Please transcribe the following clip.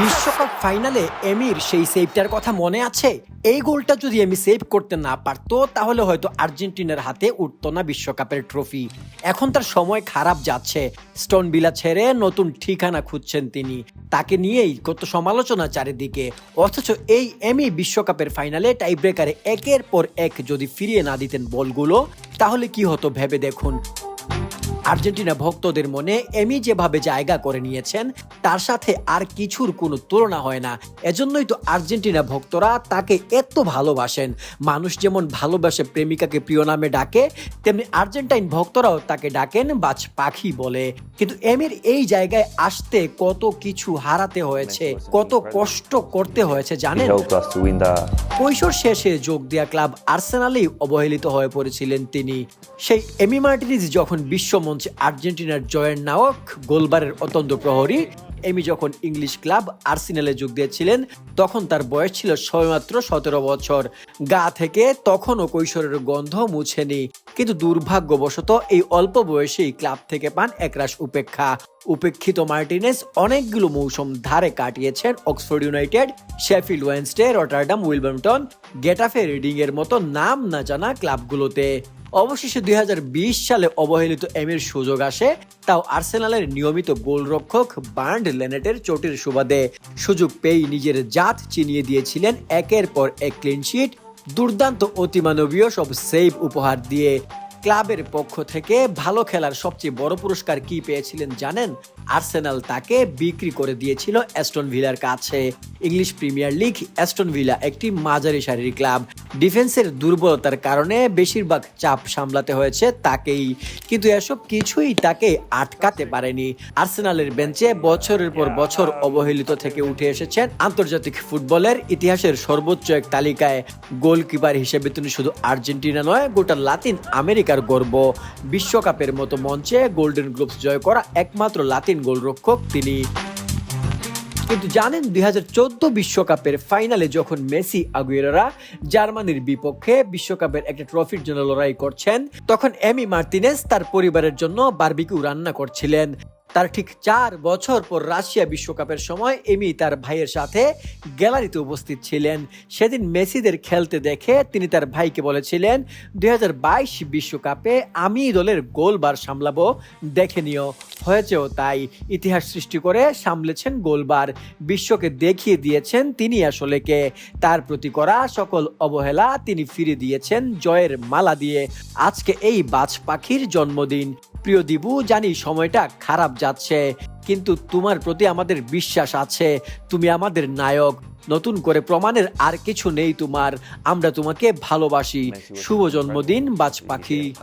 বিশ্বকাপ ফাইনালে এমির সেই সেভটার কথা মনে আছে? এই গোলটা যদি এমি সেভ করতে না পারতো, তাহলে হয়তো আর্জেন্টিনার হাতে উঠতো না বিশ্বকাপের ট্রফি এখন তার সময় খারাপ যাচ্ছে। স্টোন বিলা ছেড়ে নতুন ঠিকানা খুঁজছেন তিনি। তাকে নিয়েই কত সমালোচনা চারিদিকে। অথচ এই এমি বিশ্বকাপের ফাইনালে টাই ব্রেকারে একের পর এক যদি ফিরিয়ে না দিতেন বলগুলো, তাহলে কি হতো ভেবে দেখুন। আর্জেন্টিনা ভক্তদের মনে এমি যেভাবে জায়গা করে নিয়েছেন তার সাথে আর কিছুর কোনো তুলনা হয় না। এজন্যই তো আর্জেন্টিনা ভক্তরা তাকে এত ভালোবাসেন। মানুষ যেমন ভালোবাসে প্রেমিকাকে প্রিয় নামে ডাকে তেমনি আর্জেন্টাইন ভক্তরাও তাকে ডাকেন বাজ পাখি বলে। কিন্তু এমির এই জায়গায় আসতে কত কিছু হারাতে হয়েছে কত কষ্ট করতে হয়েছে জানেন? কৈশোর শেষে যোগ দেওয়া ক্লাব আর্সেনালেই অবহেলিত হয়ে পড়েছিলেন তিনি। সেই এমি মার্টিনিজ যখন বিশ্বমঞ্চে আর্জেন্টিনার জয়ের নায়ক, গোলবারের অত্যন্ত প্রহরী, এমি যখন ইংলিশ ক্লাব আর্সেনালে যোগ দিয়েছিলেন, তখন তার বয়স ছিল সবেমাত্র সতেরো বছর। গা থেকে তখনও কৈশোরের গন্ধ মুছেনি, কিন্তু দুর্ভাগ্যবশত এই অল্প বয়সেই ক্লাব থেকে পান একরাশ উপেক্ষা। উপেক্ষিত মার্টিনেস অনেকগুলো মৌসুম ধারে কাটিয়েছেন Oxford United, Sheffield Wednesday, Rotterdam Wilberton Getafe Reading এর মতো নাম না জানা ক্লাবগুলোতে। অবশেষে দু হাজার বিশ সালে অবহেলিত এমের সুযোগ আসে, তাও আর্সেনালের নিয়মিত গোলরক্ষক বার্ন্ড লেনেটের চোটের সুবাদে। সুযোগ পেয়েই নিজের জাত চিনিয়ে দিয়েছিলেন একের পর এক ক্লিনশিট দুর্দান্ত অতিমানবীয় সব সেভ উপহার দিয়ে। ক্লাবের পক্ষ থেকে ভালো খেলার সবচেয়ে বড় পুরস্কার কি পেয়েছিলেন জানেন? আর্সেনাল তাকে বিক্রি করে দিয়েছিল অ্যাস্টন ভিলার কাছে। English Premier League, Aston Villa একটি মাঝারি সারির ক্লাব। ডিফেন্সের দুর্বলতার কারণে বেশিরভাগ চাপ সামলাতে হয়েছে তাকেই। কিন্তু এসব কিছুই তাকে আটকাতে পারেনি। আর্সেনালের বেঞ্চে বছরের পর বছর অবহেলিত থেকে উঠে এসেছেন আন্তর্জাতিক ফুটবলের ইতিহাসের সর্বোচ্চ এক তালিকায়। গোলকিপার হিসেবে তিনি শুধু আর্জেন্টিনা নয়, গোটা লাতিন আমেরিকার গর্ব। বিশ্বকাপের মতো মঞ্চে গোল্ডেন গ্লোভস জয় করা একমাত্র লাতিন গোলরক্ষক তিনি। কিন্তু জানেন দুই হাজার বিশ্বকাপের ফাইনালে যখন মেসি আগুয়েরা জার্মানির বিপক্ষে বিশ্বকাপের একটা ট্রফির জন্য লড়াই করছেন, তখন এমি মার্তিনেস তার পরিবারের জন্য বার্বিকিউ রান্না করছিলেন। তার ঠিক চার বছর পর রাশিয়া বিশ্বকাপের সময় এমি তার ভাইয়ের সাথে গ্যালারিতে উপস্থিত ছিলেন। সেদিন মেসিদের খেলতে দেখে তিনি তার ভাইকে বলেছিলেন, দুই বিশ্বকাপে আমি দলের গোলবার সামলাবো। দেখে নিও। হয়েছেও তাই। ইতিহাস সৃষ্টি করে সামলেছেন গোলবার। বিশ্বকে দেখিয়ে দিয়েছেন তিনি আসলে কে। তার প্রতি করা সকল অবহেলা তিনি ফিরে দিয়েছেন জয়ের মালা দিয়ে। আজকে এই বাজ পাখির জন্মদিন। প্রিয় দিবু জানি সময়টা খারাপ যাচ্ছে কিন্তু তোমার প্রতি আমাদের বিশ্বাস আছে। তুমি আমাদের নায়ক নতুন করে প্রমাণের আর কিছু নেই তোমার। আমরা তোমাকে ভালোবাসি। শুভ জন্মদিন বাজ পাখি।